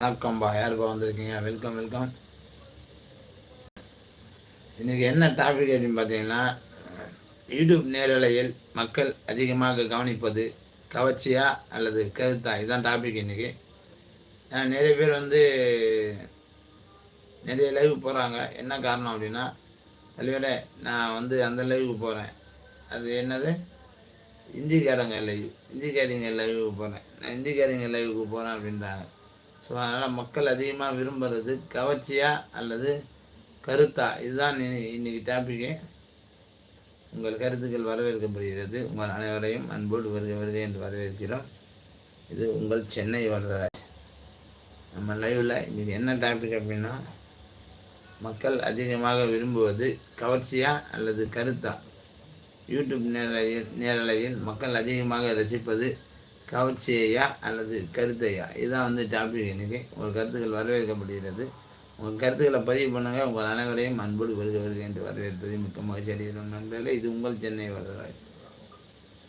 வணக்கம்பா யாருப்பா வந்திருக்கீங்க? Welcome welcome இன்றைக்கி என்ன டாபிக் அப்படின்னு பார்த்தீங்கன்னா யூடியூப் நேரலையில் மக்கள் அதிகமாக கவனிப்பது கவர்ச்சியா அல்லது கருத்தா? இதுதான் டாபிக் இன்றைக்கி நிறைய பேர் வந்து நிறைய லைவ் போகிறாங்க என்ன காரணம் அப்படின்னா அதுவேளை நான் வந்து அந்த லைவுக்கு போகிறேன் அது என்னது? இந்திக்காரங்க லைவ் இந்திக்காரிங்க லைவுக்கு போகிறேன் நான் இந்திக்காரிங்க லைவுக்கு போகிறேன் அப்படின்றாங்க. ஸோ அதனால் மக்கள் அதிகமாக விரும்புகிறது கவர்ச்சியா அல்லது கருத்தா? இதுதான் இன்னைக்கு டாப்பிக்கு உங்கள் கருத்துக்கள் வரவேற்கப்படுகிறது. உங்கள் அனைவரையும் அன்போடு வருக வருக என்று வரவேற்கிறோம். இது உங்கள் சென்னை வரதராஜ். நம்ம லைவில் இன்றைக்கி என்ன டாபிக் அப்படின்னா மக்கள் அதிகமாக விரும்புவது கவர்ச்சியா அல்லது கருத்தா? யூடியூப் நேரலையில் நேரலையில் மக்கள் அதிகமாக ரசிப்பது கவர்ச்சியா அல்லது கருத்தையா? இதுதான் வந்து டாபிக் இன்றைக்கி உங்கள் கருத்துக்கள் வரவேற்கப்படுகிறது. உங்கள் கருத்துக்களை பதிவு பண்ணுங்கள் உங்கள் அனைவரையும் அன்போடு வருக வருக என்று வரவேற்பது மிக்க மகிழ்ச்சி அடைகிறோம் நண்பர்களே. இது உங்கள் சென்னை வரதராஜ்.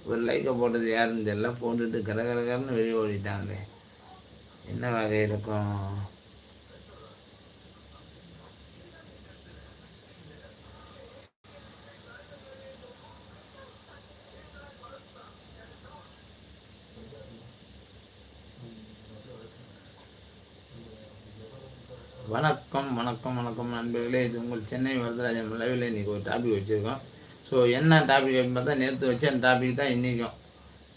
ஒரு லைக்கை போட்டது யாருன்னு தெரியல. போட்டுட்டு கடகடகரன்னு வெளியே ஓடிட்டாங்களே. என்ன வகை இருக்கும்? வணக்கம் வணக்கம் வணக்கம் நண்பர்களே. இது உங்கள் சென்னை வரதராஜன் லைவில் இன்றைக்கி ஒரு டாபிக் வச்சுருக்கோம். ஸோ என்ன டாபிக் அப்படின்னு பார்த்தா நேற்று வச்ச அந்த டாபிக் தான் இன்றைக்கும்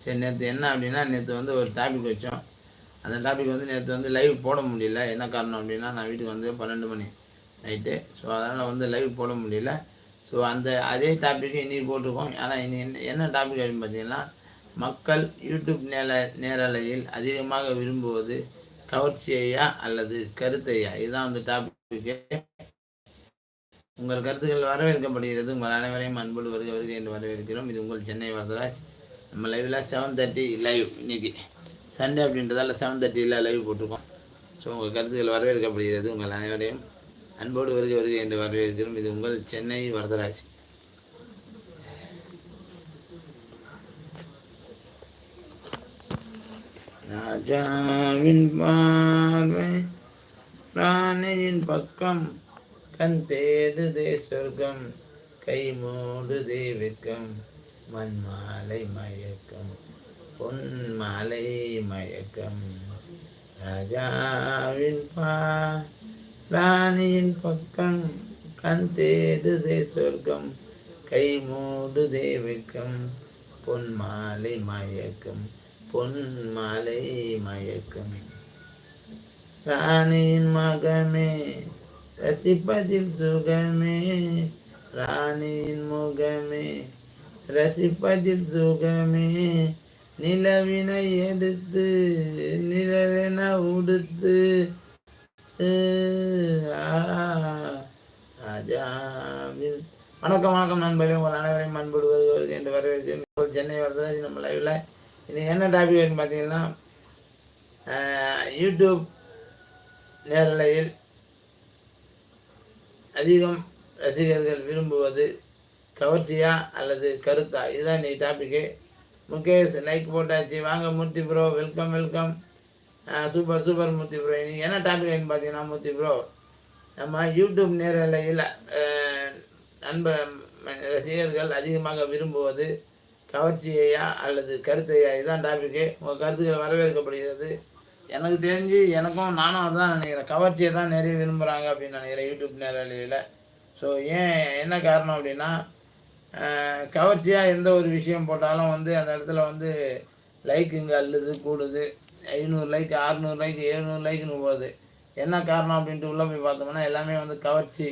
சரி நேற்று என்ன அப்படின்னா நேற்று வந்து ஒரு டாபிக் வச்சோம். அந்த டாபிக் வந்து நேற்று வந்து லைவ் போட முடியல. என்ன காரணம் அப்படின்னா நான் வீட்டுக்கு வந்து பன்னெண்டு மணி நைட்டு ஸோ அதனால் வந்து லைவ் போட முடியல. ஸோ அந்த அதே டாப்பிக்கு இன்றைக்கி போட்டிருக்கோம். ஆனால் இனி என்ன என்ன டாபிக் அப்படின்னு பார்த்தீங்கன்னா மக்கள் யூடியூப் நேர நேரலையில் அதிகமாக விரும்புவது கவர்ச்சியா அல்லது கருத்தையா? இதுதான் வந்து டாபிக்கு உங்கள் கருத்துக்கள் வரவேற்கப்படுகிறது. உங்கள் அனைவரையும் அன்போடு வருக வருக என்று வரவேற்கிறோம். இது உங்கள் சென்னை வரதராஜ். நம்ம லைவில் செவன் தேர்ட்டி லைவ் இன்னைக்கு. சண்டே அப்படின்றதால செவன் தேர்ட்டியில் லைவ் போட்டிருக்கோம். ஸோ உங்கள் கருத்துக்கள் வரவேற்கப்படுகிறது. உங்கள் அனைவரையும் அன்போடு வருக வருக என்று வரவேற்கிறோம். இது உங்கள் சென்னை வரதராஜ். ராஜாவின் பார்வை ராணியின் பக்கம் கண் தேடுதே சொர்க்கம் கை மூடுதே வெக்கம் மண் மாலை மயக்கம் பொன் மாலை மயக்கம். ராஜாவின் பா ராணியின் பக்கம் கண் தேடுதே சொர்க்கம் கை மூடுதே வெக்கம் பொன் மாலை மயக்கம். பொன் மாலை மயக்கம். ராணியின் மகமே ரசிப்பதில் சுகமே. ராணியின் முகமே ரசிப்பதில் சுகமே. நிலவினை எடுத்து நிழலென உடுத்து. ராஜாவில். வணக்கம் வணக்கம் நண்பர்களே. உங்கள் அனைவரையும் அன்புடுவது என்று வரவேற்கிறேன். சென்னை வரது நம்ம லைவில் இது என்ன டாபிக்னு பார்த்தீங்கன்னா யூடியூப் நேரலையில் அதிகம் ரசிகர்கள் விரும்புவது கவர்ச்சியா அல்லது கருத்தா? இதுதான் நீ டாப்பிக்கு முகேஷ் லைக் போட்டாச்சு. வாங்க Murthy bro welcome welcome super super Murthy bro நீங்கள் என்ன டாபிக்னு பார்த்தீங்கன்னா மூர்த்தி ப்ரோ நம்ம யூடியூப் நேரலையில் நண்ப ரசிகர்கள் அதிகமாக விரும்புவது கவர்ச்சியா அல்லது கருத்தையா? இதுதான் டாபிக்கு உங்கள் கருத்துக்கள் வரவேற்கப்படுகிறது. எனக்கு தெரிஞ்சு எனக்கும் நானும் அதுதான் நினைக்கிறேன். கவர்ச்சியை தான் நிறைய விரும்புகிறாங்க அப்படின்னு நினைக்கிறேன் யூடியூப் நேரலையில். ஸோ ஏன் என்ன காரணம் அப்படின்னா கவர்ச்சியாக எந்த ஒரு விஷயம் போட்டாலும் வந்து அந்த இடத்துல வந்து லைக் இங்கே அல்லுது கூடுது. ஐநூறு லைக் அறுநூறு லைக் எழுநூறு லைக்னு போகுது. என்ன காரணம் அப்படின்ட்டு உள்ளே போய் பார்த்தோம்னா எல்லாமே வந்து கவர்ச்சி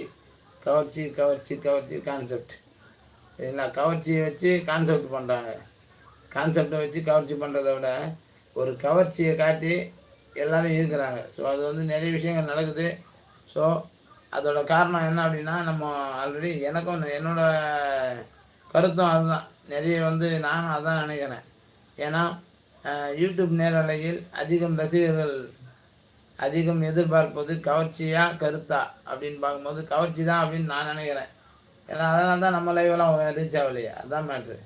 கவர்ச்சி கவர்ச்சி கவர்ச்சி கான்செப்ட் இல்லை கவர்ச்சியை வச்சு கான்செப்ட் பண்ணுறாங்க கான்செப்டை வச்சு கவர்ச்சி பண்ணுறத விட ஒரு கவர்ச்சியை காட்டி எல்லோரும் இருக்கிறாங்க. ஸோ அது வந்து நிறைய விஷயங்கள் நடக்குது. ஸோ அதோட காரணம் என்ன அப்படின்னா நம்ம ஆல்ரெடி எனக்கும் என்னோடய கருத்தும் அதுதான். நிறைய வந்து நானும் அதுதான் நினைக்கிறேன். ஏன்னா யூடியூப் நேரலையில் அதிகம் ரசிகர்கள் அதிகம் எதிர்பார்ப்பது கவர்ச்சியாக கருத்தா அப்படின்னு பார்க்கும்போது கவர்ச்சி தான் அப்படின்னு நான் நினைக்கிறேன். ஏன்னா அதனால தான் நம்ம லைவெல்லாம் ரீச் ஆகலையே. அதான் மேட்ரு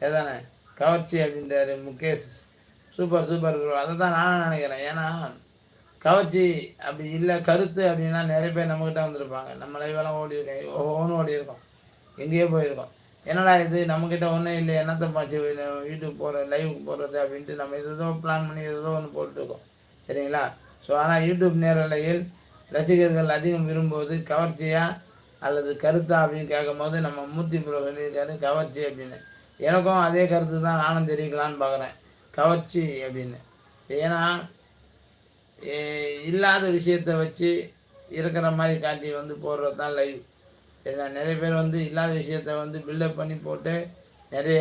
சரிதானே? கவர்ச்சி அப்படின்றாரு முகேஷ். சூப்பர் சூப்பர் ப்ரோ அதை தான் நானும் நினைக்கிறேன். ஏன்னா கவர்ச்சி அப்படி இல்லை கருத்து அப்படின்னா நிறைய பேர் நம்மக்கிட்ட வந்திருப்பாங்க. நம்ம லைவெல்லாம் ஓடி இருக்கோம். ஒவ்வொன்றும் ஓடி இருக்கோம். எங்கேயோ போயிருக்கோம். என்னடா இது? நம்மக்கிட்ட ஒன்றும் இல்லை. என்னத்தை பாச்சு யூடியூப் போகிற லைவ் போடுறது அப்படின்ட்டு நம்ம ஏதோ பிளான் பண்ணி ஏதோ ஒன்று போட்டுருக்கோம். சரிங்களா? ஸோ ஆனால் யூடியூப் நேரலையில் ரசிகர்கள் அதிகம் விரும்புவது கவர்ச்சியாக அல்லது கருத்தா அப்படின்னு கேட்கும்போது நம்ம மூர்த்தி புரோ சொல்லியிருக்காரு கவர்ச்சி அப்படின்னு. எனக்கும் அதே கருத்து தான் நானும் தெரிவிக்கலான்னு பார்க்குறேன். கவர்ச்சி அப்படின்னு. சரி, ஏன்னா இல்லாத விஷயத்தை வச்சு இருக்கிற மாதிரி காட்டி வந்து போடுறது தான் லைவ் சரிங்களா நிறைய பேர் வந்து இல்லாத விஷயத்த வந்து பில்டப் பண்ணி போட்டு நிறைய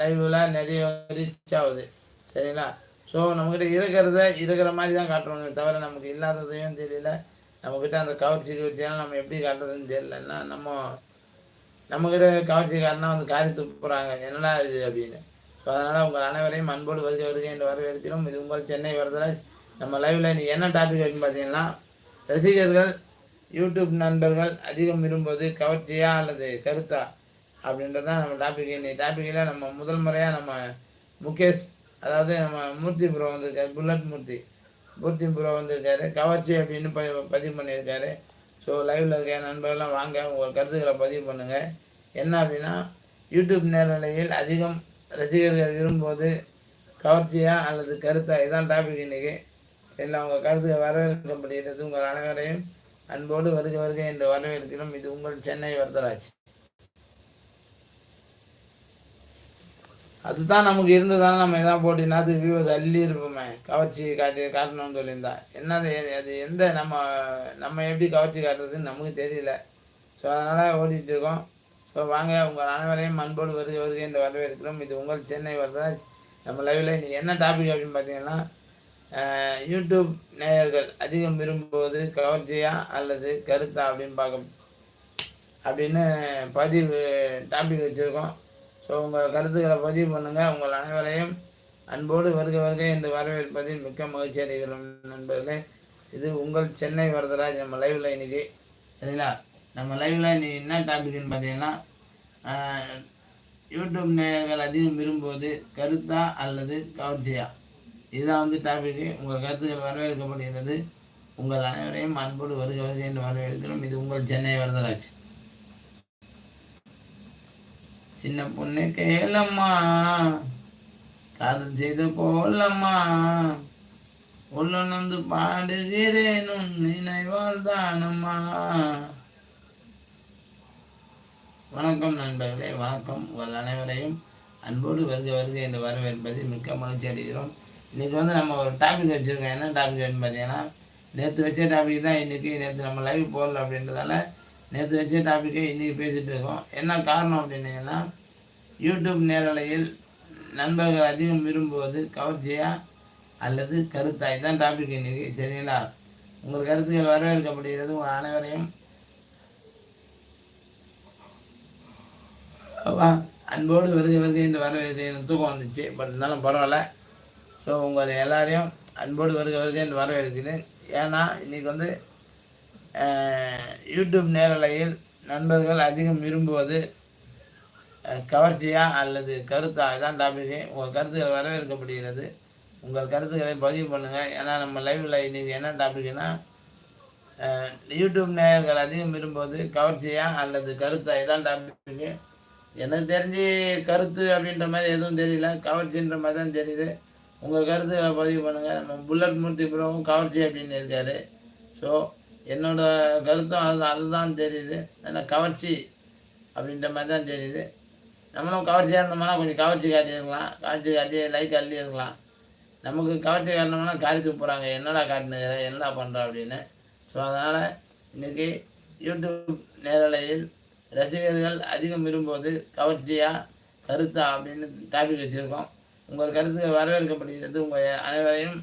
லைவில் நிறைய ரீச் ஆகுது. சரிங்களா? ஸோ நம்மக்கிட்ட இருக்கிறத இருக்கிற மாதிரி தான் காட்டுறோம் தவிர நமக்கு இல்லாததையும் தெரியல. நம்மக்கிட்ட அந்த கவர்ச்சி கவர்ச்சியெல்லாம் நம்ம எப்படி காட்டுறதுன்னு தெரியலன்னா நம்ம நம்மக்கிட்ட கவர்ச்சிக்காரனா வந்து காரி துப்புறாங்க. என்னடா இது அப்படின்னு. ஸோ அதனால் உங்கள் அனைவரையும் அன்போடு வருகை வருகை என்று வரவேற்கிறோம். இது உங்கள் சென்னை வரதராஜ். நம்ம லைவில் இன்றைக்கி என்ன டாபிக் அப்படின்னு பார்த்தீங்கன்னா ரசிகர்கள் யூடியூப் நண்பர்கள் அதிகம் விரும்புவது கவர்ச்சியா அல்லது கருத்தா அப்படின்றது தான் நம்ம டாபிக் இன்னைக்கு டாப்பிக்கில் நம்ம முதல் முறையாக நம்ம முகேஷ் அதாவது நம்ம மூர்த்தி ப்ரோ வந்து புல்லட் மூர்த்தி. பூர்த்தி ப்ரோ வந்திருக்காரு. கவர்ச்சி அப்படின்னு ப பதிவு பண்ணியிருக்காரு. ஸோ லைவில் இருக்க நண்பர்கள்லாம் வாங்க உங்கள் கருத்துக்களை பதிவு பண்ணுங்கள் என்ன அப்படின்னா யூடியூப் நேரலையில் அதிகம் ரசிகர்கள் விரும்புவது கவர்ச்சியாக அல்லது கருத்தாக இதுதான் டாபிக் இன்றைக்கி இல்லை உங்கள் கருத்துக்கள் வரவேற்கப்படுகிறது உங்கள் அனைவரையும் அன்போடு வருக வருக என்று வரவேற்கிறோம். இது உங்கள் சென்னை வரதராஜ் அதுதான் நமக்கு இருந்ததானே நம்ம எதாவது போட்டினா அது வியூவர்ஸ் அள்ளி இருப்போமே. கவர்ச்சி காட்டி காட்டணும்னு சொல்லியிருந்தா. என்னது அது எந்த நம்ம நம்ம எப்படி கவர்ச்சி காட்டுறதுன்னு நமக்கு தெரியல. ஸோ அதனால் ஓடிட்டு இருக்கோம். ஸோ வாங்க உங்கள் அனைவரையும் மண்போடு வருகை வருகை என்று வரவேற்கிறோம். இது உங்கள் சென்னை வரதராஜ். நம்ம லைவில் இன்றைக்கி என்ன டாபிக் அப்படின்னு பார்த்தீங்கன்னா யூடியூப் நேயர்கள் அதிகம் விரும்புவது கவர்ச்சியா அல்லது கருத்தா அப்படின்னு பார்க்க அப்படின்னு பதிவு டாபிக் வச்சுருக்கோம். ஸோ உங்கள் கருத்துக்களை பதிவு பண்ணுங்கள் உங்கள் அனைவரையும் அன்போடு வருக வருக என்று வரவேற்பதில் மிக்க மகிழ்ச்சி அடைகிறோம் நண்பர்களே. இது உங்கள் சென்னை வரதராஜ் நம்ம லைவில் இன்றைக்கி சரிங்களா? நம்ம லைவில் இன்றைக்கி என்ன டாபிக்னு பார்த்தீங்கன்னா யூடியூப் நேயர்கள் அதிகம் விரும்புவது கருத்தா அல்லது கவர்ச்சியா? இதுதான் வந்து டாபிக்கு உங்கள் கருத்துக்கள் வரவேற்கப்படுகிறது. உங்கள் அனைவரையும் அன்போடு வருக வருக என்று வரவேற்கிறோம். இது உங்கள் சென்னை வரதராஜ். சின்ன பொண்ணு கேளம்மா. காதல் செய்த போலம்மா. உள்ளுணர்ந்து பாடுகிறேன் உன் நினைவால் தானம்மா. வணக்கம் நண்பர்களே வணக்கம் உங்கள் அனைவரையும். அன்போடு வருக வருக என்று வரவேற்பதை மிக்க மகிழ்ச்சி அடைகிறோம். இன்றைக்கி வந்து நம்ம ஒரு டாபிக் வச்சுருக்கோம். என்ன டாபிக் பார்த்தீங்கன்னா நேற்று வச்ச டாபிக் தான் இன்றைக்கி நேற்று நம்ம லைவ் போடல அப்படின்றதால நேற்று வச்ச டாப்பிக்கை இன்றைக்கி பேசிகிட்டு இருக்கோம். என்ன காரணம் அப்படின்னீங்கன்னா யூடியூப் நேரலையில் நண்பர்கள் அதிகம் விரும்புவது கவர்ச்சியா அல்லது கருத்தாய் தான் டாபிக் இன்றைக்கி சரிங்களா? உங்கள் கருத்துக்கள் வரவேற்கப்படுகிறது. உங்கள் அனைவரையும் அன்போடு வருகை வருகை என்று வரவேற்க எனக்கு தூக்கம் வந்துச்சு பட் இருந்தாலும் பரவாயில்ல. ஸோ உங்களை எல்லாரையும் அன்போடு வருக வருகை என்று வரவேற்கிறேன். ஏன்னா இன்றைக்கி வந்து யூடியூப் நேரலையில் நண்பர்கள் அதிகம் விரும்புவது கவர்ச்சியாக கவர்ச்சியா அல்லது கருத்தா? இதான் டாபிக்கு உங்கள் கருத்துக்கள் வரவேற்கப்படுகிறது. உங்கள் கருத்துக்களை பதிவு பண்ணுங்கள் ஏன்னா நம்ம லைவில் இன்றைக்கி என்ன டாபிக்னா யூடியூப் நேயர்கள் அதிகம் விரும்புவது கவர்ச்சியா அல்லது கருத்தா? இதான் டாபிக்கு எனக்கு தெரிஞ்சு கருத்து அப்படின்ற மாதிரி எதுவும் தெரியல. கவர்ச்சின்ற மாதிரி தான் தெரியுது. உங்கள் கருத்துக்களை பதிவு பண்ணுங்கள் நம்ம புல்லட் மூர்த்தி ப்ரோவும் கவர்ச்சி அப்படின்னு இருக்கார். ஸோ என்னோட கருத்தும் அது அதுதான் தெரியுது. ஏன்னா கவர்ச்சி அப்படின்ற மாதிரி தான் தெரியுது. நம்மளும் கவர்ச்சியாக இருந்தோம்னா கொஞ்சம் கவர்ச்சி காட்டியிருக்கலாம். கவர்ச்சி காட்டி லைக் அள்ளியிருக்கலாம். நமக்கு கவர்ச்சி காட்டினோம்னா காரி துப்புறாங்க என்னடா காட்டினுக்கிற? என்னடா பண்ணுற அப்படின்னு. ஸோ அதனால் இன்றைக்கி யூடியூப் நேரலையில் ரசிகர்கள் அதிகம் விரும்புவது கவர்ச்சியாக கருத்தா அப்படின்னு டாபிக் வச்சுருக்கோம். உங்கள் கருத்துக்கள் வரவேற்கப்படுகிறது. உங்கள் அனைவரையும்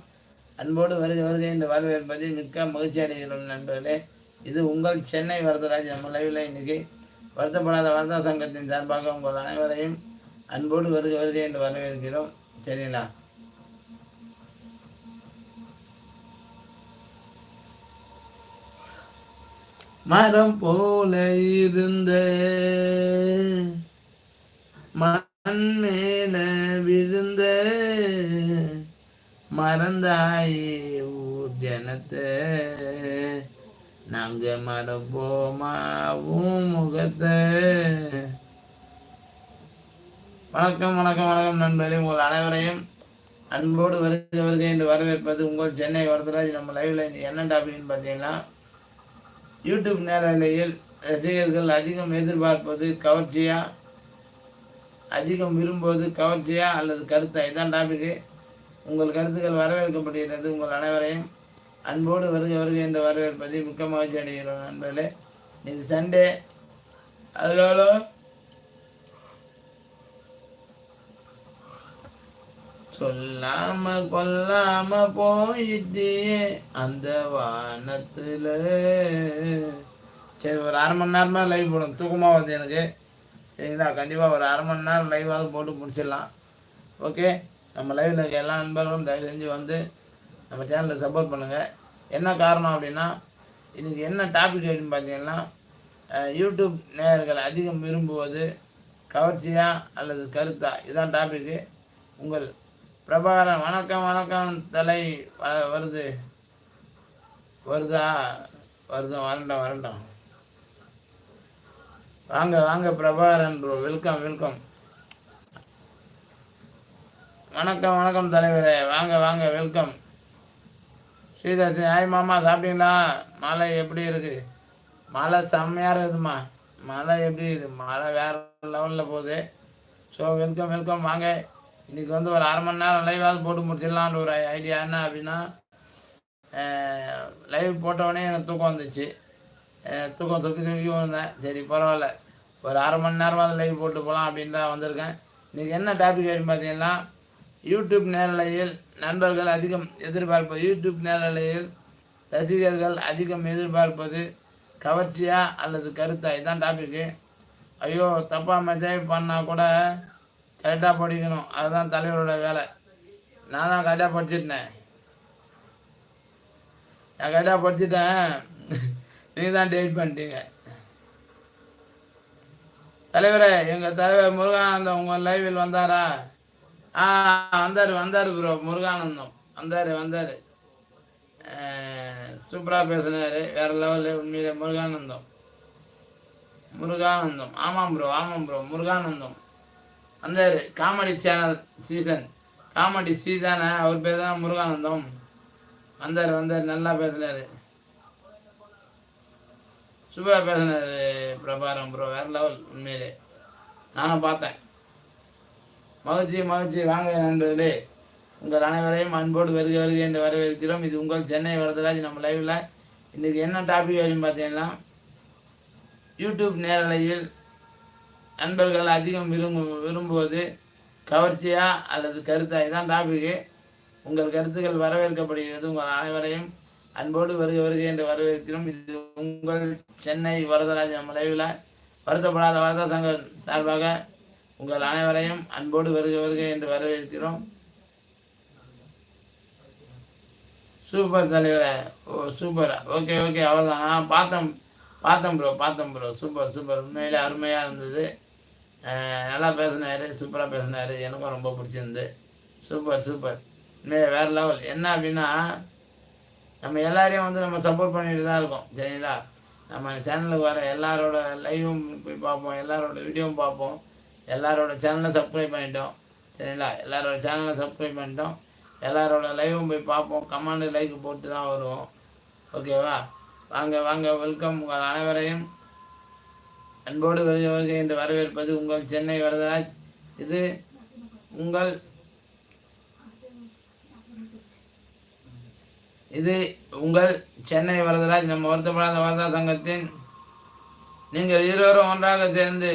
அன்போடு வருக வருகை என்று வரவேற்பதில் மிக்க மகிழ்ச்சி அடைகிறோம் நண்பர்களே. இது உங்கள் சென்னை வரதராஜ் நம்ம லைவில் இன்றைக்கி வருத்தப்படாத வார்த்தா சங்கத்தின் சார்பாக உங்கள் அனைவரையும் அன்போடு வருக வருகை என்று வரவேற்கிறோம். சரிங்களா? மரம் போல இருந்த மண் மேல விழுந்த மறந்தாயே ஊர் ஜனத்தை. நாங்க மறப்போமாவும் முகத்தை. வணக்கம் வணக்கம் வணக்கம் நண்பர்களே. உங்கள் அனைவரையும் அன்போடு வருகிறவர்கள் என்று வரவேற்பது உங்கள் சென்னை வரதராஜ் நம்ம லைவ்ல என்ன டாபிக்னு பார்த்தீங்கன்னா யூடியூப் நேரலையில் ரசிகர்கள் அதிகம் எதிர்பார்ப்பது கவர்ச்சியா? அதிகம் விரும்புவது கவர்ச்சியா? அல்லது கருத்தா? இதுதான் டாபிக்கு உங்கள் கருத்துக்கள் வரவேற்கப்படுகிறது. உங்கள் அனைவரையும் அன்போடு வருக வருக இந்த வரவேற்பதை மிக்க மகிழ்ச்சி அடைகிறோம் நண்பர்களே. இது சண்டே அதனால சொல்லாம கொல்லாம போயிட்டே அந்த வானத்துல. சரி ஒரு அரை மணி நேரமாக லைவ் போடும் தூக்கமாக வருது எனக்கு. சரிங்களா? கண்டிப்பாக ஒரு அரை மணி நேரம் லைவாக போட்டு முடிச்சிடலாம். ஓகே நம்ம லைவில் இருக்க எல்லா நண்பர்களும் தயவு செஞ்சு வந்து நம்ம சேனலை சப்போர்ட் பண்ணுங்கள் என்ன காரணம் அப்படின்னா இன்றைக்கி என்ன டாபிக் அப்படின்னு பார்த்தீங்கன்னா யூடியூப் நேயர்கள் அதிகம் விரும்புவது கவர்ச்சியா அல்லது கருத்தா? இதுதான் டாபிக்கு உங்கள் பிரபாகரன் வணக்கம் வணக்கம். தலை வருது. வருதா? வருதா வரட்டும் வரட்டும். வாங்க வாங்க பிரபாகரன் ப்ரோ வெல்கம் வெல்கம் வணக்கம் வணக்கம் தலைவரே. வாங்க வாங்க வெல்கம் ஸ்ரீதாசி ஆய் மாமா சாப்பிட்டீங்களா? மழை எப்படி இருக்குது மழை செம்மையாக இருக்குதுமா மழை எப்படி இருக்குது மழை வேறு லெவலில் போகுது. ஸோ வெல்கம் வெல்கம் வாங்க. இன்றைக்கி வந்து ஒரு அரை மணி நேரம் லைவாவது போட்டு முடிச்சிடலான்ற ஒரு ஐடியா என்ன அப்படின்னா லைவ் போட்டவொடனே எனக்கு தூக்கம் வந்துச்சு. தூக்கம் தொக்கி தொக்கி வந்தேன். சரி பரவாயில்ல. ஒரு அரை மணி நேரமாவது லைவ் போட்டு போகலாம் அப்படின்னு தான் வந்திருக்கேன். இன்றைக்கி என்ன டாபிக் அப்படின்னு பார்த்தீங்கன்னா யூடியூப் நேரலையில் நண்பர்கள் அதிகம் எதிர்பார்ப்பது. யூடியூப் நேரலையில் ரசிகர்கள் அதிகம் எதிர்பார்ப்பது. கவர்ச்சியா அல்லது கருத்தா? இதுதான் டாபிக்கு ஐயோ தப்பாக மெசேஜ் பண்ணால் கூட கரெக்டாக படிக்கணும். அதுதான் தலைவரோட வேலை. நான் தான் கரெக்டாக படிச்சிட்டேன் நான் கரெக்டாக படிச்சுட்டேன். நீங்கள் தான் டெலிட் பண்ணிட்டீங்க. தலைவரே எங்கள் தலைவர் முருகானந்தம் உங்கள் லைவில் வந்தாரா? வந்தார் வந்தார் ப்ரோ முருகானந்தம். வந்தார் வந்தார். சூப்பராக பேசினார். வேறு லெவலில் உண்மையிலே முருகானந்தம். முருகானந்தம். ஆமாம் ப்ரோ ஆமாம் ப்ரோ முருகானந்தம். வந்தார். காமெடி சேனல் சீசன் காமெடி சீதானே அவர் பேர் தான் முருகானந்தம். வந்தார் வந்தார். நல்லா பேசினார். சூப்பராக பேசினார் பிரபாரம் ப்ரோ வேறு லெவல் உண்மையிலே. நானும் பார்த்தேன். மகிழ்ச்சி மகிழ்ச்சி. வாங்க நண்பர்களே. உங்கள் அனைவரையும் அன்போடு வருக வருக என்று வரவேற்கிறோம். இது உங்கள் சென்னை வரதராஜ் நம்ம லைவில் இன்றைக்கி என்ன டாபிக் அப்படின்னு பார்த்தீங்கன்னா யூடியூப் நேரலையில் நண்பர்கள் அதிகம் விரும்பு விரும்புவது கவர்ச்சியா அல்லது கருத்தா இதுதான் டாபிக்கு உங்கள் கருத்துக்கள் வரவேற்கப்படுகிறது. உங்கள் அனைவரையும் அன்போடு வருக வருக என்று வரவேற்கிறோம். இது உங்கள் சென்னை வரதராஜ மலைவில் வருத்தப்படாத வரத சங்கம் சார்பாக உங்கள் அனைவரையும் அன்போடு வருக வருக என்று வரவேற்கிறோம். சூப்பர் தலைவரே. ஓ சூப்பர் ஓகே ஓகே அவ்வளோதான் பார்த்தோம். பார்த்தோம் ப்ரோ பார்த்தோம் ப்ரோ சூப்பர் சூப்பர் உண்மையிலே அருமையாக இருந்தது. நல்லா பேசினார் சூப்பராக பேசினார். எனக்கும் ரொம்ப பிடிச்சிருந்து. சூப்பர் சூப்பர் மே வேறு லெவல் என்ன அப்படின்னா நம்ம எல்லாரையும் வந்து நம்ம சப்போர்ட் பண்ணிட்டு தான் இருக்கோம். சரிங்களா? நம்ம சேனலுக்கு வர எல்லாரோட லைவும் போய் பார்ப்போம் எல்லாரோட வீடியோவும் பார்ப்போம். எல்லாரோட சேனலை சப்ஸ்கிரைப் பண்ணிட்டோம். சரிங்களா? எல்லாரோட சேனலை சப்ஸ்கிரைப் பண்ணிட்டோம். எல்லாரோட லைவும் போய் பார்ப்போம். கமாண்டு லைக் போட்டு தான் வருவோம். ஓகேவா வாங்க வாங்க வெல்கம் உங்கள் அனைவரையும். அன்போடு வருக வருக என்று வரவேற்பது உங்கள் சென்னை வரதராஜ். இது உங்கள் இது உங்கள் சென்னை வரதராஜ். நம்ம வருத்தப்படாத வரதா சங்கத்தின் நீங்கள் இருவரும் ஒன்றாக சேர்ந்து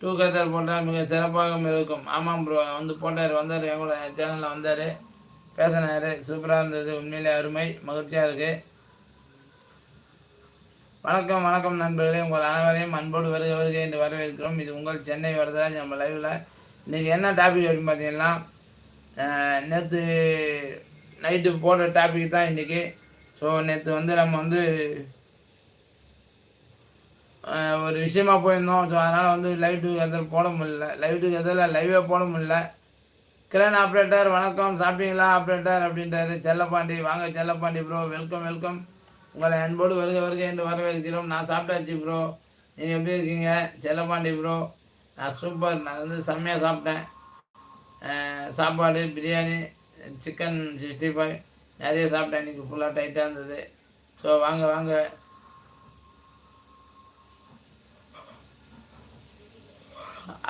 டூ கத்தர் போட்டால் மிக சிறப்பாக இருக்கும். ஆமாம் ப்ரோ வந்து போட்டார் வந்தார் எங்களோட சேனலில் வந்தார். பேசினார். சூப்பராக இருந்தது. உண்மையிலே அருமை. மகிழ்ச்சியாக இருக்குது வணக்கம் வணக்கம் நண்பர்களே. உங்கள் அனைவரையும் அன்போடு வருக வருக என்று வரவேற்கிறோம். இது உங்கள் சென்னை வரதராஜ் நம்ம லைவில் இன்றைக்கி என்ன டாபிக் அப்படின்னு பார்த்தீங்கன்னா நேற்று நைட்டு போடுற டாபிக் தான் இன்றைக்கி ஸோ நேற்று வந்து நம்ம வந்து ஒரு விஷயமா போயிருந்தோம். ஸோ அதனால் வந்து லைவ் டுகெதர் போட முடியல. லைவ் டுகெதரில் லைவே போட முடியல. கிரண் ஆப்ரேட்டர் வணக்கம். சாப்பிட்டீங்களா? ஆப்ரேட்டர் அப்படின்றாரு. செல்லப்பாண்டி வாங்க செல்லப்பாண்டி ப்ரோ வெல்கம் வெல்கம் உங்களை அன்போடு வருக வருக என்று வரவேற்கிறோம். நான் சாப்பிட்டாச்சு ப்ரோ நீங்கள் எப்படி இருக்கீங்க? செல்லப்பாண்டி ப்ரோ நான் சூப்பர் நான் வந்து செம்மையாக சாப்பிட்டேன். சாப்பாடு பிரியாணி சிக்கன் சிக்ஸ்டி ஃபைவ் நிறைய சாப்பிட்டேன். இன்றைக்கி ஃபுல்லாக டைட்டாக இருந்தது. ஸோ வாங்க வாங்க.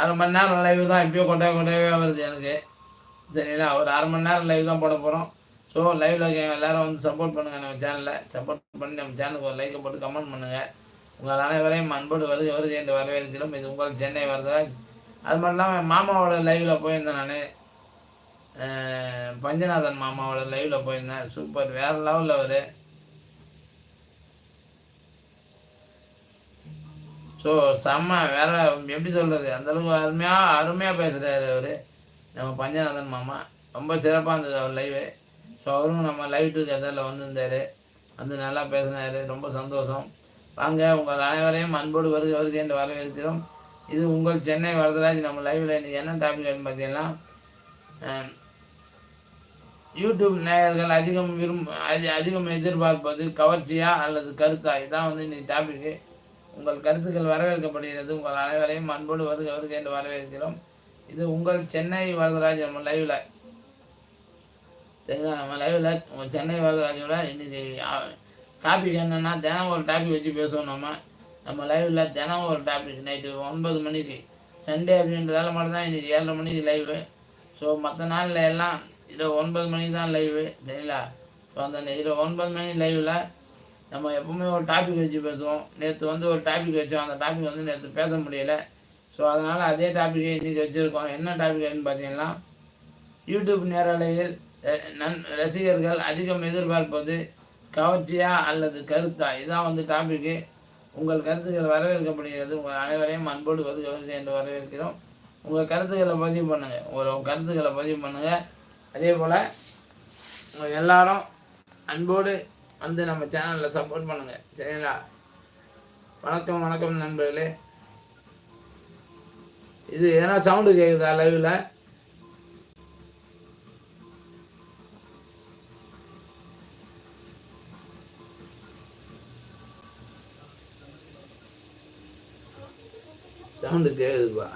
அரை மணி நேரம் லைவ் தான் இப்போயோ கொட்டையாக கொட்டையாகவே வருது எனக்கு. சரிங்களா? ஒரு அரை மணி நேரம் லைவ் தான் போட போகிறோம் ஸோ லைவில் எல்லோரும் வந்து சப்போர்ட் பண்ணுங்கள் நம்ம சேனலில் சப்போர்ட் பண்ணி நம்ம சேனலுக்கு ஒரு லைக்கை போட்டு கமெண்ட் பண்ணுங்கள் உங்கள் அனைவரையும் அன்போடு வருக வருகை என்று வரவேற்கிறோம். இது உங்கள் சென்னை வரதராஜ். அது மட்டும் இல்லாமல் மாமாவோட லைவில் போயிருந்தேன் நான். பஞ்சநாதன் மாமாவோட லைவில் போயிருந்தேன். சூப்பர் வேறு லெவலில் அவர். ஸோ செம்ம வேற எப்படி சொல்கிறது அந்தளவுக்கு அருமையாக அருமையாக பேசுகிறாரு அவர். நம்ம பஞ்சநாதன் மாமா. ரொம்ப சிறப்பாக இருந்தது அவர் லைவு ஸோ அவரும் நம்ம லைவ் டுகெதரில் வந்திருந்தார். வந்து நல்லா பேசினார். ரொம்ப சந்தோஷம். வாங்க உங்கள் அனைவரையும் அன்போடு வருக வருக என்று வரவேற்கிறோம். இது உங்கள் சென்னை வரதராஜ். நம்ம லைவில் இன்றைக்கி என்ன டாபிக் பார்த்தீங்கன்னா யூடியூப் நேயர்கள் அதிகம் விரும்ப அதிகம் எதிர்பார்ப்பது கவர்ச்சியா அல்லது கருத்தா? இதுதான் வந்து இன்றைக்கி டாபிக்கு உங்கள் கருத்துக்கள் வரவேற்கப்படுகிறது. உங்கள் அனைவரையும் அன்போடு வருக வருக என்று வரவேற்கிறோம். இது உங்கள் சென்னை வரதராஜ் நம்ம லைவில் சரிங்களா நம்ம லைவில் சென்னை வரதராஜோட இன்றைக்கி டாபிக் என்னென்னா தினம் ஒரு டாபிக் வச்சு பேசுவோம் நம்ம. நம்ம லைவில் தினம் ஒரு டாபிக் நைட்டு ஒன்பது மணிக்கு. சண்டே அப்படின்றதால மட்டும்தான் இன்றைக்கி ஏழரை மணிக்கு லைவு ஸோ மற்ற நாளில் எல்லாம் இரவு ஒன்பது மணிக்கு தான் லைவு சரிங்களா? ஸோ அந்த இரவு ஒன்பது மணி லைவில் நம்ம எப்பவுமே ஒரு டாபிக் வச்சு பேசுவோம். நேற்று வந்து ஒரு டாபிக் வச்சோம். அந்த டாபிக் வந்து நேற்று பேச முடியல. ஸோ அதனால் அதே டாப்பிக்கை இன்றைக்கி வச்சுருக்கோம். என்ன டாபிக்னு பார்த்தீங்கன்னா யூடியூப் நேரலையில் நன் ரசிகர்கள் அதிகம் எதிர்பார்ப்பது கவர்ச்சியா அல்லது கருத்தா? இதான் வந்து டாபிக்கு உங்கள் கருத்துக்கள் வரவேற்கப்படுகிறது. உங்கள் அனைவரையும் அன்போடு வருக என்று வரவேற்கிறோம். உங்கள் கருத்துக்களை பதிவு பண்ணுங்கள் உங்கள் கருத்துக்களை பதிவு பண்ணுங்கள் அதே போல் உங்கள் எல்லாரும் அன்போடு வந்து நம்ம சேனலில் சப்போர்ட் பண்ணுங்கள் சரிங்களா? வணக்கம் வணக்கம் நண்பர்களே. இது எதனா சவுண்டு கேட்குதா லைவில் சவுண்டு கேட்குதுப்பா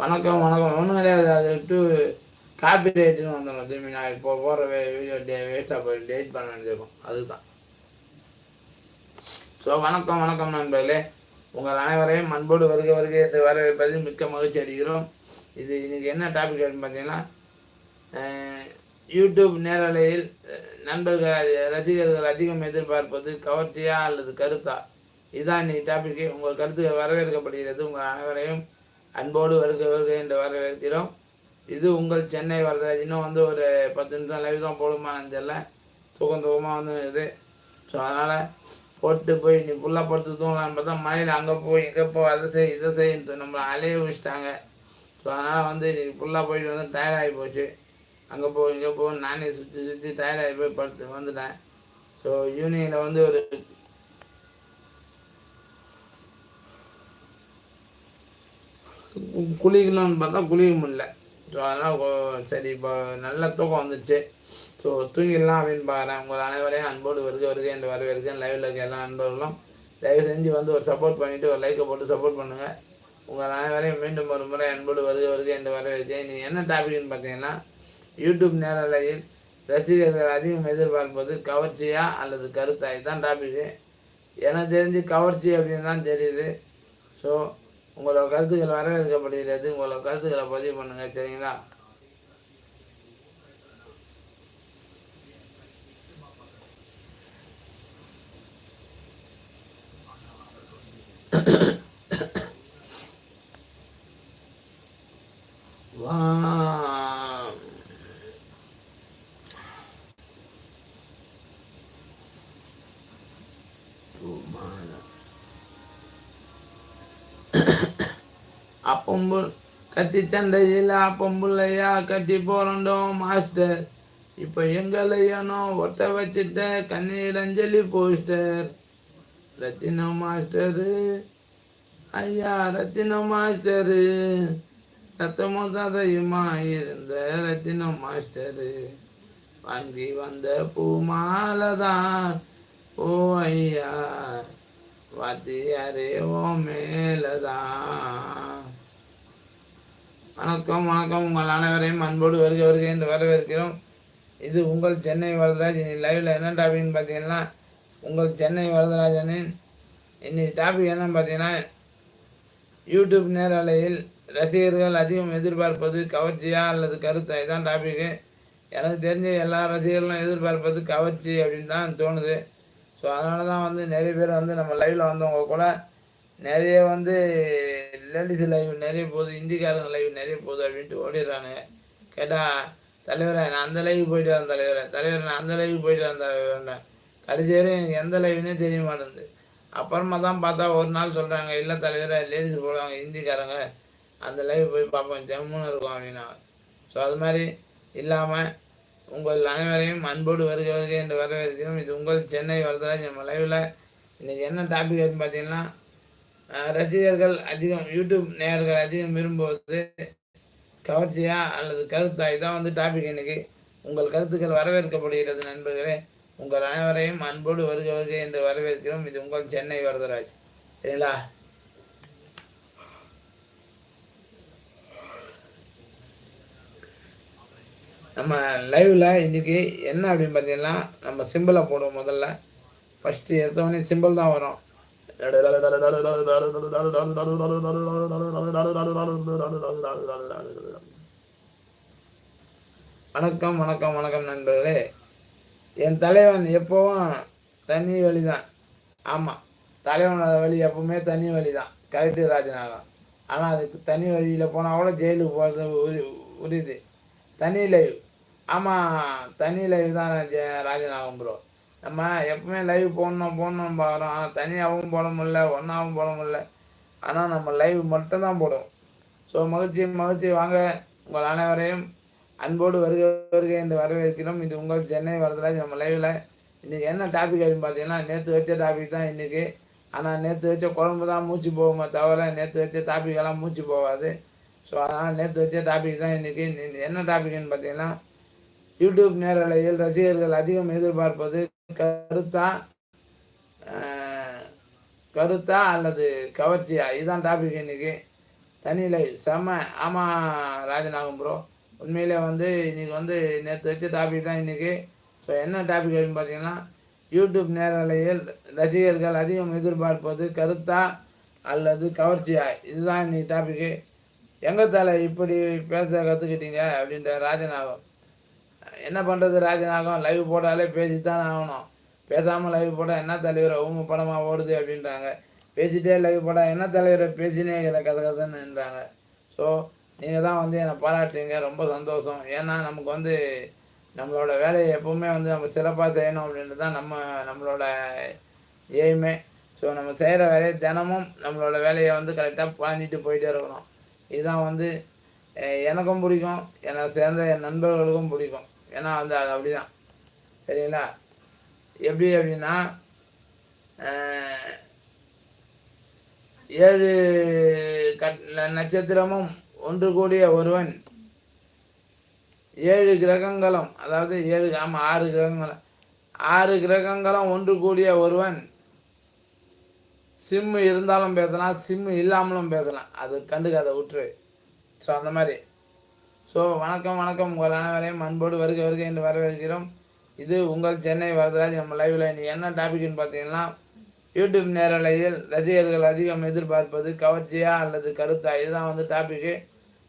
வணக்கம் வணக்கம். ஒன்றும் கிடையாது. அது டூ காப்பி ரேட்டுன்னு வந்துடும் திரும்பி நான் இப்போ போகிற வீடியோ டே வேஸ்ட்டாக போய் டேட் பண்ண வேண்டியிருக்கும். அதுதான். ஸோ வணக்கம் வணக்கம் நண்பர்களே. உங்கள் அனைவரையும் அன்போடு வருக வருகை என்று வரவேற்பதில் மிக்க மகிழ்ச்சி அடைகிறோம். இது இன்றைக்கி என்ன டாபிக் அப்படின்னு பார்த்தீங்கன்னா யூடியூப் நேரலையில் நண்பர்கள் ரசிகர்கள் அதிகம் எதிர்பார்ப்பது கவர்ச்சியா அல்லது கருத்தா? இதுதான் நீ டாபிக்கு உங்கள் கருத்துக்கள் வரவேற்கப்படுகிறது. உங்கள் அனைவரையும் அன்போடு வருக வருக என்று வரவேற்கிறோம். இது உங்கள் சென்னை வரது. இன்னும் வந்து ஒரு பத்து நிமிஷம் லைவ் தான் போடுமான்னு தெரியல. தூக்கம் தூக்கமாக வந்து இது ஸோ அதனால் போட்டு போய் நீ ஃபுல்லாக படுத்து தூங்கலான்னு பார்த்தா மழையில் அங்கே போய் இங்கே போ அதை செய் இதை செய்யின்ட்டு நம்மளை அலைய வச்சுட்டாங்க. ஸோ அதனால் வந்து நீ ஃபுல்லாக போயிட்டு வந்து டயர்டாகி போச்சு. அங்கே போ இங்கே போ நானே சுற்றி சுற்றி டயர்டாகி போய் படுத்து வந்துட்டேன். ஸோ ஈவினிங்கில் வந்து ஒரு குளிக்கணும்னு பார்த்தா குளிக்க முடியல. ஸோ அதனால் சரி இப்போ நல்ல தூக்கம் வந்துச்சு. ஸோ தூங்கிடலாம் அப்படின்னு பார்க்குறேன் உங்கள் அனைவரையும் அன்போடு வருக வருக என்று வரவேற்கேன் லைவில் இருக்க எல்லா நண்பர்களும் தயவு செஞ்சு வந்து ஒரு சப்போர்ட் பண்ணிவிட்டு ஒரு லைக்கை போட்டு சப்போர்ட் பண்ணுங்கள் உங்கள் அனைவரையும் மீண்டும் ஒரு முறை அன்போடு வருக வருக என்று வரவேற்கேன் நீங்கள் என்ன டாபிக்னு பார்த்தீங்கன்னா யூடியூப் நேரலையில் ரசிகர்கள் அதிகம் எதிர்பார்ப்பது கவர்ச்சியா அல்லது கருத்தா? இதுதான் டாபிக்கு எனக்கு தெரிஞ்சு கவர்ச்சி அப்படின்னு தான் தெரியுது. ஸோ உங்களோட கருத்துக்கள் வரவேற்கப்படுகிறது உங்களோட கருத்துக்களை பதிவு பண்ணுங்கள் சரிங்களா? அப்பம்புல் கத்தி சண்டையில் அப்பம்புள்ளையா கட்டி போறோண்டோம் மாஸ்டர். இப்போ எங்களையனோ ஒட்ட வச்சுட்ட கண்ணீர் அஞ்சலி போஸ்டர். ரத்தினம் மாஸ்டரு. ஐயா ரத்தினம் மாஸ்டரு. ரத்தமும் ததையுமா இருந்த ரத்தினம் மாஸ்டரு. வாங்கி வந்த பூ மாலை தான் ஓ ஐயா வாத்தியாரே ஓ மேலதான் வணக்கம் வணக்கம். உங்கள் அனைவரையும் அன்போடு வருக வருக என்று வரவேற்கிறோம். இது உங்கள் சென்னை வரதராஜ் இன்னைக்கு லைவில் என்ன டாபிக்னு பார்த்தீங்கன்னா உங்கள் சென்னை வரதராஜனின் இன்னைக்கு டாபிக் என்னன்னு பார்த்தீங்கன்னா யூடியூப் நேரலையில் ரசிகர்கள் அதிகம் எதிர்பார்ப்பது கவர்ச்சியா அல்லது கருத்தா? இதுதான் டாபிக்கு எனக்கு தெரிஞ்ச எல்லா ரசிகர்களும் எதிர்பார்ப்பது கவர்ச்சி அப்படின்னு தான் தோணுது. ஸோ அதனால தான் வந்து நிறைய பேர் வந்து நம்ம லைவில் வந்தவங்க கூட நிறைய வந்து லேடிஸ் லைவ் நிறைய போகுது இந்திக்காரங்க லைவ் நிறைய போகுது அப்படின்ட்டு ஓடிடுறாங்க கேட்டால் தலைவரை நான் அந்த லைவ் போயிட்டு வரேன் தலைவரை. தலைவர் நான் அந்த லைவ் போயிட்டு வரேன் தலைவர். கடைசி வரையும் எனக்கு எந்த லைவ்னே தெரிய மாட்டேங்குது. அப்புறமா தான் பார்த்தா ஒரு நாள் சொல்கிறாங்க இல்லை தலைவரை லேடிஸ் போடுவாங்க ஹிந்திக்காரங்க அந்த லைவ் போய் பார்ப்போம் ஜம்முன்னு இருக்கும் அப்படின்னா ஸோ அது மாதிரி இல்லாமல் உங்கள் அனைவரையும் அன்போடு வருக வருக என்று வரவேற்கிறோம். இது உங்கள் சென்னை வரதராஜ் நம்ம லைவில் இன்றைக்கி என்ன டாபிக் அப்படின்னு பார்த்தீங்கன்னா ரசிகர்கள் அதிகம் யூடியூப் நேயர்கள் அதிகம் விரும்புவது கவர்ச்சியா அல்லது கருத்தா? இதான் வந்து டாபிக் இன்னைக்கு. உங்கள் கருத்துக்கள் வரவேற்கப்படுகிறது நண்பர்களே. உங்கள் அனைவரையும் அன்போடு வருக வருக என்று வரவேற்கிறோம். இது உங்கள் சென்னை வரதராஜ். சரிங்களா? நம்ம லைவில் இன்றைக்கி என்ன அப்படின்னு பார்த்தீங்கன்னா நம்ம சிம்பிளை போடுவோம் முதல்ல. ஃபஸ்ட்டு எடுத்தவொடனே சிம்பிள் தான் வரும். வணக்கம் வணக்கம் வணக்கம் நண்பர்களே. என் தலைவன் எப்போவும் தண்ணி வழி தான் ஆமாம் தலைவனோட வழி எப்பவுமே தண்ணி வழி தான் கரெக்டு ராஜநாகம் ஆனால் அதுக்கு தனி வழியில் போனால் கூட ஜெயிலுக்கு போகிறது உரி உரியுது தனி லைவ். ஆமாம் தனி லைவ் தான் ராஜ- ராஜநாகம் ப்ரோ நம்ம எப்பவுமே லைவ் போடணும் போடணும் பார்க்குறோம் ஆனால் தனியாகவும் போட முடியல ஒன்றாவும் போட முடியல. ஆனால் நம்ம லைவ் மட்டும் தான் போடுவோம். ஸோ மகிழ்ச்சி மகிழ்ச்சி. வாங்க உங்கள் அனைவரையும் அன்போடு வருக வருக என்று வரவேற்கிறோம். இது உங்கள் சென்னை வரதராஜ் நம்ம லைவில் இன்றைக்கி என்ன டாபிக் அப்படின்னு பார்த்தீங்கன்னா நேற்று வச்ச டாபிக் தான் இன்றைக்கி ஆனால் நேற்று வச்ச குழம்பு தான் மூச்சு போகுமே தவிர நேற்று வச்ச டாபிக்கெல்லாம் மூச்சு போகாது. ஸோ அதனால் நேற்று வச்ச டாபிக் தான் இன்றைக்கி என்ன டாபிக்னு பார்த்தீங்கன்னா யூடியூப் நேரலையில் ரசிகர்கள் அதிகம் எதிர்பார்ப்பது கருத்தா கருத்தா அல்லது கவர்ச்சியா? இதுதான் டாபிக் இன்னைக்கு. தனிலை செம செம்ம ஆமாம் ராஜநாகம் ப்ரோ உண்மையிலே வந்து இன்றைக்கி வந்து நேற்று வச்ச டாபிக் தான் இன்றைக்கி ஸோ என்ன டாபிக் அப்படின்னு பார்த்தீங்கன்னா யூடியூப் நேரலையில் ரசிகர்கள் அதிகம் எதிர்பார்ப்பது கருத்தா அல்லது கவர்ச்சியா? இதுதான் இன்னைக்கு டாபிக்கு எங்கே தலை இப்படி பேச கற்றுக்கிட்டீங்க அப்படின்ற ராஜநாகம் என்ன பண்ணுறது ராஜநாகம் லைவ் போட்டாலே பேசித்தான் ஆகணும். பேசாமல் லைவ் போட்டால் என்ன தலைவரை ஊம படமாக ஓடுது அப்படின்றாங்க. பேசிட்டே லைவ் போட்டால் என்ன தலைவரை பேசினே இதை கதை கதைன்னுன்றாங்க ஸோ நீங்கள் தான் வந்து என்னை பாராட்டுங்க ரொம்ப சந்தோஷம். ஏன்னா நமக்கு வந்து நம்மளோட வேலையை எப்பவுமே வந்து நம்ம சிறப்பாக செய்யணும் அப்படின்றது தான் நம்ம நம்மளோட எய்மே ஸோ நம்ம செய்கிற வேலையை தினமும் நம்மளோட வேலையை வந்து கரெக்டாக பண்ணிட்டு போயிட்டே இருக்கணும். இதுதான் வந்து எனக்கும் பிடிக்கும். என்னை சேர்ந்த என் நண்பர்களுக்கும் பிடிக்கும். ஏன்னா வந்து அது அப்படி தான் சரிங்களா? எப்படி அப்படின்னா ஏழு கட் நட்சத்திரமும் ஒன்று கூடிய ஒருவன். ஏழு கிரகங்களும் அதாவது ஏழு ஆமாம் ஆறு கிரகங்களும் ஆறு கிரகங்களும் ஒன்று கூடிய ஒருவன். சிம்மு இருந்தாலும் பேசலாம் சிம்மு இல்லாமலும் பேசலாம். அது கண்டுக்காத விட்டுரு ஸோ அந்த மாதிரி. ஸோ வணக்கம் வணக்கம். உங்கள் அனைவரையும் அன்போடு வருக வருக என்று வரவேற்கிறோம். இது உங்கள் சென்னை வரதராஜ் நம்ம லைவில் இன்றைக்கி என்ன டாபிக்னு பார்த்தீங்கன்னா யூடியூப் நேரலையில் ரசிகர்கள் அதிகம் எதிர்பார்ப்பது கவர்ச்சியா அல்லது கருத்தா? இதுதான் வந்து டாபிக்கு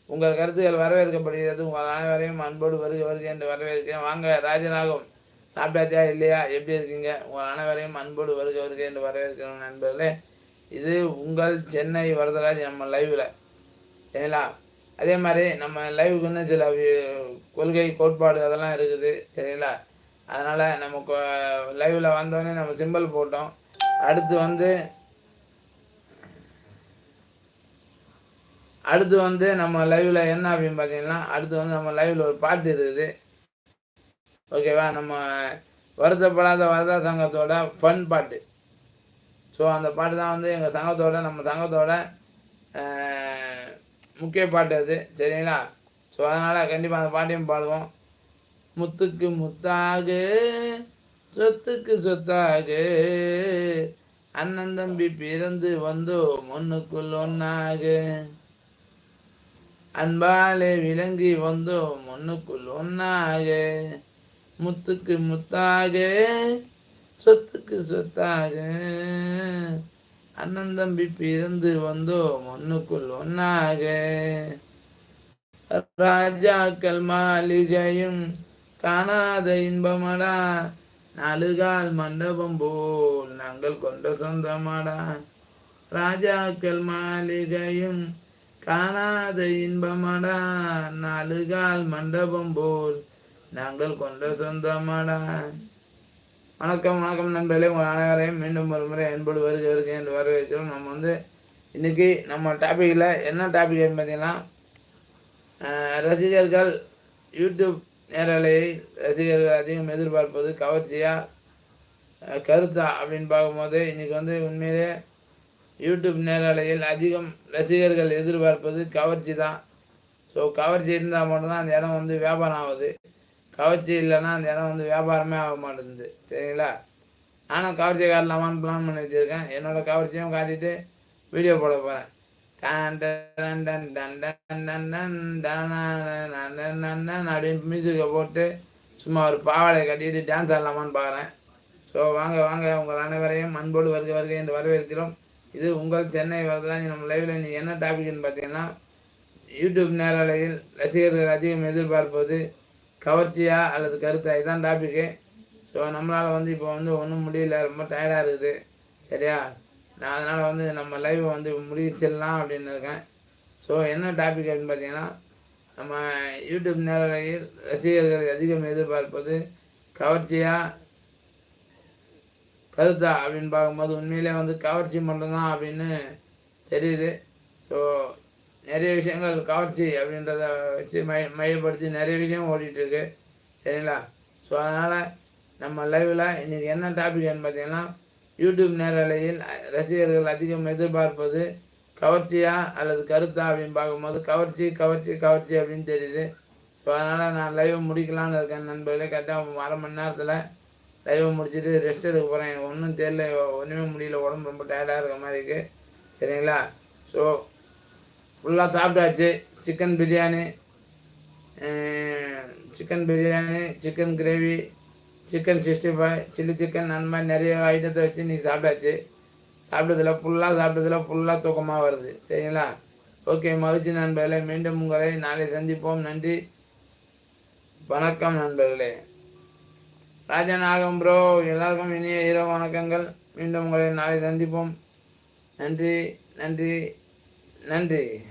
உங்கள் கருத்துக்கள் வரவேற்கப்படுகிறது. உங்கள் அனைவரையும் அன்போடு வருக வருக என்று வரவேற்கிறேன். வாங்க ராஜநாகம். சாப்பிட்டாச்சா இல்லையா? எப்படி இருக்கீங்க? உங்கள் அனைவரையும் அன்போடு வருக வருக என்று வரவேற்கிறோம் நண்பர்களே. இது உங்கள் சென்னை வரதராஜ் நம்ம லைவில் சரிங்களா? அதே மாதிரி நம்ம லைவுக்குன்னு சில கொள்கை கோட்பாடு அதெல்லாம் இருக்குது சரிங்களா? அதனால் நம்ம லைவில் வந்தோடனே நம்ம சிம்பிள் போட்டோம். அடுத்து வந்து அடுத்து வந்து நம்ம லைவில் என்ன அப்படின்னு பார்த்தீங்கன்னா அடுத்து வந்து நம்ம லைவில் ஒரு பாட்டு இருக்குது. ஓகேவா நம்ம வருத்தப்படாத வரதா சங்கத்தோட ஃபன் பாட்டு. ஸோ அந்த பாட்டு தான் வந்து எங்கள் சங்கத்தோட நம்ம சங்கத்தோட முக்கிய பாட்டு அது சரிங்களா? ஸோ அதனால் கண்டிப்பாக அந்த பாட்டையும் பாடுவோம். முத்துக்கு முத்தாக சொத்துக்கு சொத்தாக அண்ணன் தம்பி பிறந்து வந்தோம் முன்னுக்குள் ஒன்றாக அன்பாலே விளங்கி வந்தோம் முன்னுக்குள் ஒன்றாக முத்துக்கு முத்தாக சொத்துக்கு சொத்தாக அண்ணன் தம்பி பிறந்து வந்தோம் ஒன்னுக்குள் ஒன்னாக. ராஜாக்கள் மாளிகையும் காணாத இன்பமடா. நாலுகால் மண்டபம் போல் நாங்கள் கொண்ட சொந்தமடா. ராஜாக்கள் மாளிகையும் காணாத இன்பமடா. நாலுகால் மண்டபம் போல் நாங்கள் கொண்ட சொந்தமடா. வணக்கம் வணக்கம் நண்பர்களே. உங்கள் அனைவரையும் மீண்டும் ஒரு முறை என்பது வருக வருக என்று வரவேற்கிறோம். நம்ம வந்து இன்றைக்கி நம்ம டாப்பிக்கில் என்ன டாபிக் பார்த்தீங்கன்னா ரசிகர்கள் யூடியூப் நேரலையை ரசிகர்கள் அதிகம் எதிர்பார்ப்பது கவர்ச்சியாக கருத்தா அப்படின்னு பார்க்கும்போது இன்றைக்கி வந்து உண்மையிலே யூடியூப் நேரலையில் அதிகம் ரசிகர்கள் எதிர்பார்ப்பது கவர்ச்சி தான். ஸோ கவர்ச்சி இருந்தால் மட்டும்தான் அந்த இடம் வந்து வியாபாரம் ஆகுது. கவர்ச்சி இல்லைன்னா அந்த இடம் வந்து வியாபாரமே ஆக மாட்டேங்குது சரிங்களா நானும் கவர்ச்சி காட்டலாமான்னு பிளான் பண்ணி வச்சுருக்கேன் என்னோடய கவர்ச்சியும் காட்டிட்டு வீடியோ போட போகிறேன் அப்படின்னு மியூசிக்கை போட்டு சும்மா ஒரு பாவாடை கட்டிட்டு டான்ஸ் ஆடலாமான்னு பார்க்குறேன் ஸோ வாங்க வாங்க உங்கள் அனைவரையும் அன்போடு வருக வருக என்று வரவேற்கிறோம் இது உங்கள் சென்னை வரதான் நம்ம லைவில் நீங்கள் என்ன டாபிக்னு பார்த்தீங்கன்னா யூடியூப் நேரலையில் ரசிகர்கள் அதிகம் எதிர்பார்ப்பது கவர்ச்சியா அல்லது கருத்தா? இதுதான் டாப்பிக்கு ஸோ நம்மளால் வந்து இப்போ வந்து ஒன்றும் முடியல. ரொம்ப டயர்டாக இருக்குது. சரியா? நான் அதனால் வந்து நம்ம லைவை வந்து முடிச்சிடலாம் அப்படின்னு இருக்கேன். ஸோ என்ன டாபிக் அப்படின்னு பார்த்தீங்கன்னா நம்ம யூடியூப் நேரலையில் ரசிகர்கள் அதிகம் எதிர்பார்ப்பது கவர்ச்சியாக கருத்தா அப்படின்னு பார்க்கும்போது உண்மையிலே வந்து கவர்ச்சி மட்டும்தான் அப்படின்னு தெரியுது. ஸோ நிறைய விஷயங்கள் கவர்ச்சி அப்படின்றத வச்சு மைய மையப்படுத்தி நிறைய விஷயம் ஓடிட்டுருக்கு. சரிங்களா? ஸோ அதனால் நம்ம லைவில் இன்றைக்கி என்ன டாபிக்னு பார்த்தீங்கன்னா யூடியூப் நேரலையில் ரசிகர்கள் அதிகம் எதிர்பார்ப்பது கவர்ச்சியா அல்லது கருத்தா அப்படின்னு பார்க்கும்போது கவர்ச்சி கவர்ச்சி கவர்ச்சி அப்படின்னு தெரியுது. ஸோ அதனால் நான் லைவ் முடிக்கலான்னு இருக்கேன் நண்பர்களே. கரெக்டாக அரை மணி நேரத்தில் லைவை முடிச்சுட்டு ரெஸ்ட் எடுக்க போகிறேன் எனக்கு ஒன்றும் தெரியல ஒன்றுமே முடியல. உடம்பு ரொம்ப டயர்டாக இருக்க மாதிரி இருக்குது சரிங்களா? ஸோ ஃபுல்லாக சாப்பிட்டாச்சு. Chicken biryani chicken biryani chicken gravy chicken sixty five chilli chicken அந்த மாதிரி நிறைய ஐட்டத்தை வச்சு நீ சாப்பிட்டாச்சு. சாப்பிட்டதில் ஃபுல்லாக சாப்பிட்டதில் ஃபுல்லாக தூக்கமாக வருது. சரிங்களா? ஓகே மகிழ்ச்சி நண்பர்களே. மீண்டும் உங்களை நாளை சந்திப்போம். நன்றி. வணக்கம் நண்பர்களே. ராஜநாகம் ப்ரோ எல்லாருக்கும் இனிய இரவு வணக்கங்கள். மீண்டும் உங்களை நாளை சந்திப்போம். நன்றி நன்றி. நன்றி.